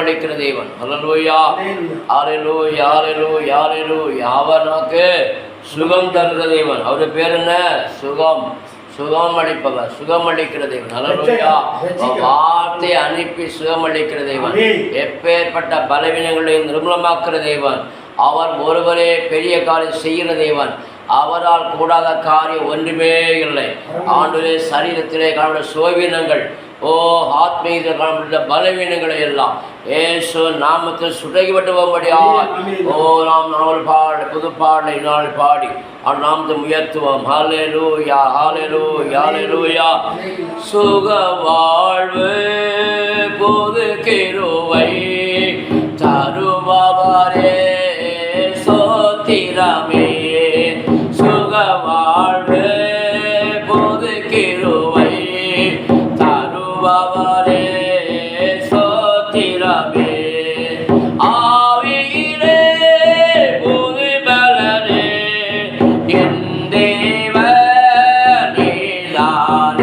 அளிக்கிற தேவன். ஹalleluya ஹalleluya ஹalleluya ஹalleluya அவர் நமக்கு சுகம் தருகிற தேவன். அவர் பேர் என்ன? சுகம். சுகம் அளிப்பவர். சுகம் அளிக்கிற தேவன். ஹalleluya வார்த்தை அனுப்பி சுகம் அளிக்கிற தேவன். எப்பேற்பட்ட பலவீனங்களையும் நிர்மூலமாக்குற தேவன். அவர் ஒருவரே பெரிய காரியம் செய்கிற தேவன். அவரால் கூடாத காரியம் ஒன்றுமே இல்லை. ஆண்டுலே சரீரத்திலே காணப்பட்ட சோவீனங்கள் ஓ ஆத்மீகத்தில் காணப்பட்ட பலவீனங்களை எல்லாம் ஏசு நாமத்தில் சுடகிப்பட்டு போகும்படியா ஓ நாம் நாவல் பாடு புது பாடலை நாள் பாடி அவன் நாமத்தை உயர்த்துவோம். ஹalleluya ஹalleluya ஹalleluya சுக வாழ்வு பொது கிருவை தருபவரே சோத்திரமே ஆவியிலே புது பலனே என் தேவன் நீதானே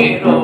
quiero